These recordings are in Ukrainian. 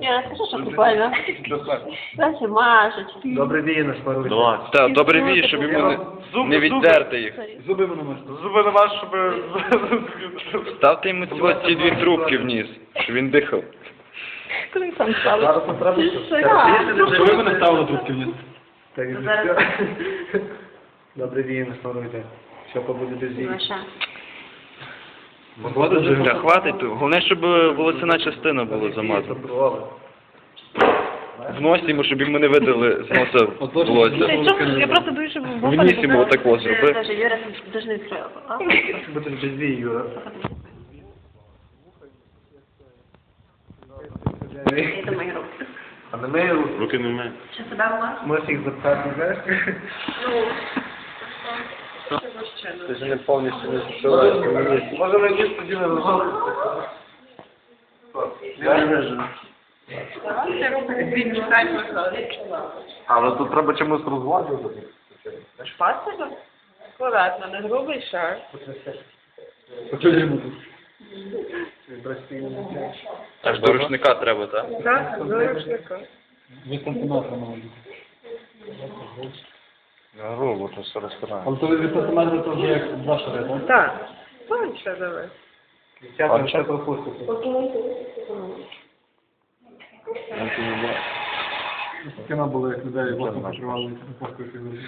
Я скажу, що. Дальше мажуть. Добре віє на шпару. Давай. Так, добре вій, щоб йому не, не віддерти їх. Зуби мене можна. Зуби нема, щоб... Ставте йому ці, ці дві трубки вниз, щоб він дихав. Коли там стали? Зараз нам треба. Ви мене ставили трубки вниз? Так, і все. Добре віє на шпару йде. Що побуде без вії. Маша. Хватить. Головне, щоб волосяна частина була замазана. В носі йому, щоб йому не видали з носа волосся. Я просто боюсь, щоб В ніс йому отак ось зроби. Даже Юра даже не відкрила. А? Юра. Я думаю, руки. А на мене руки. Руки не має. Що себе маш? Можеш їх запхати, знаєш? Ти ж не повністю не зашиваєш. Може на ніс тоді не розгорнути. Я не вижу. Але тут треба чимось розгладжувати. Пасажир? Акуратно, не грубий шар. Аж до рушника треба, так? Так, до рушника. Грубо, то все розтирає. Але то від сантиметра то вже як два шари, так? Так. Тоньше давай. Дівчата ще пропустити. Кіно було, як людей власне покривали епохою фігурі.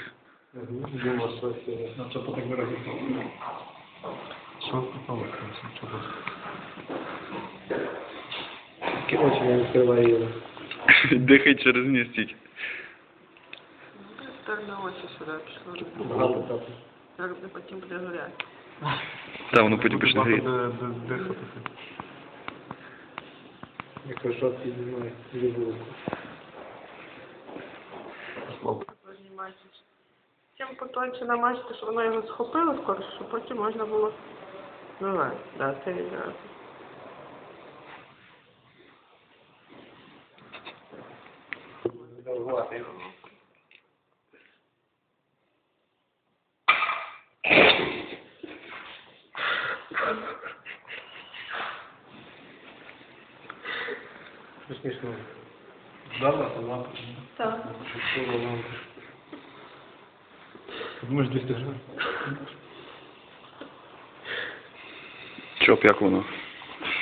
Думав, що це. На так виразити? Що попало? Які очі не відкриває? Дихай через ніс тільки. Сторони очі сюди пішло. Багато тато. Як не потім буде горяти. Та воно потім почне гріти. Ліву руку. Знімайтесь. Чим потоньше намажете, щоб воно його схопило скорше, щоб потім можна було Давай, да, це відразу. Смішно. Добре, то лампа. Так. Що лампа? Думаєш, 200 гривень? Чоп, як воно?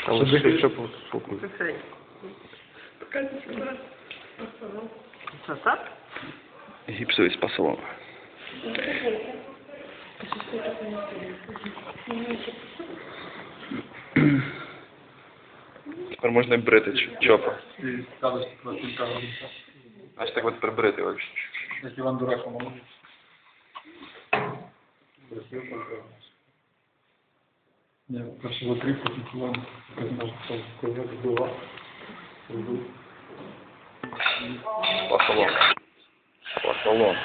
Але дихай, що по Це Що, так? Гіпсовий спасалон. Тепер можна брити чопа. Аж так от прибрити вообще. Як Іван Дурак, по-моєму. Ні, перше закрив, потім Іван. Сказати, голова. Спасалон. Спасалон.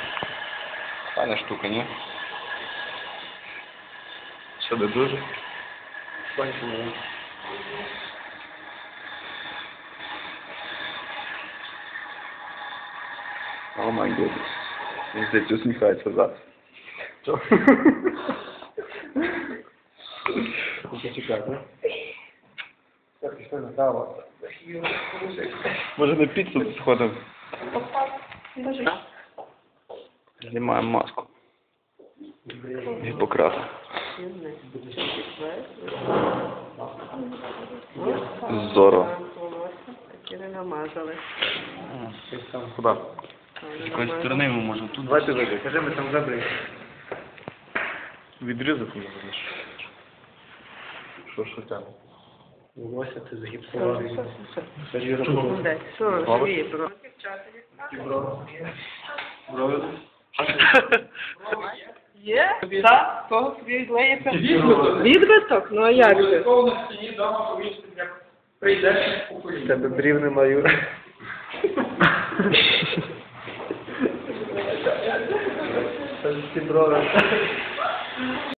Файна штука, ні? Що не дуже? О май goodness. Він здається, усміхається зараз. Почекай? Так. Може на піцу сходимо? Знімаємо маску. Гіппократа. Зоро. Такі не намазали. Куди? З якої сторони ми можемо тут? Давайте вийди, кажи, ми там забрали. Відрізок уже будеш. Що, що там? Волосся ти загіпсував. Що, Є та того світлеється відбиток? Ну а як же? на стіні дома помістити, як прийдеш купити. Тебе брів нема, Юра. Це ж ці брови.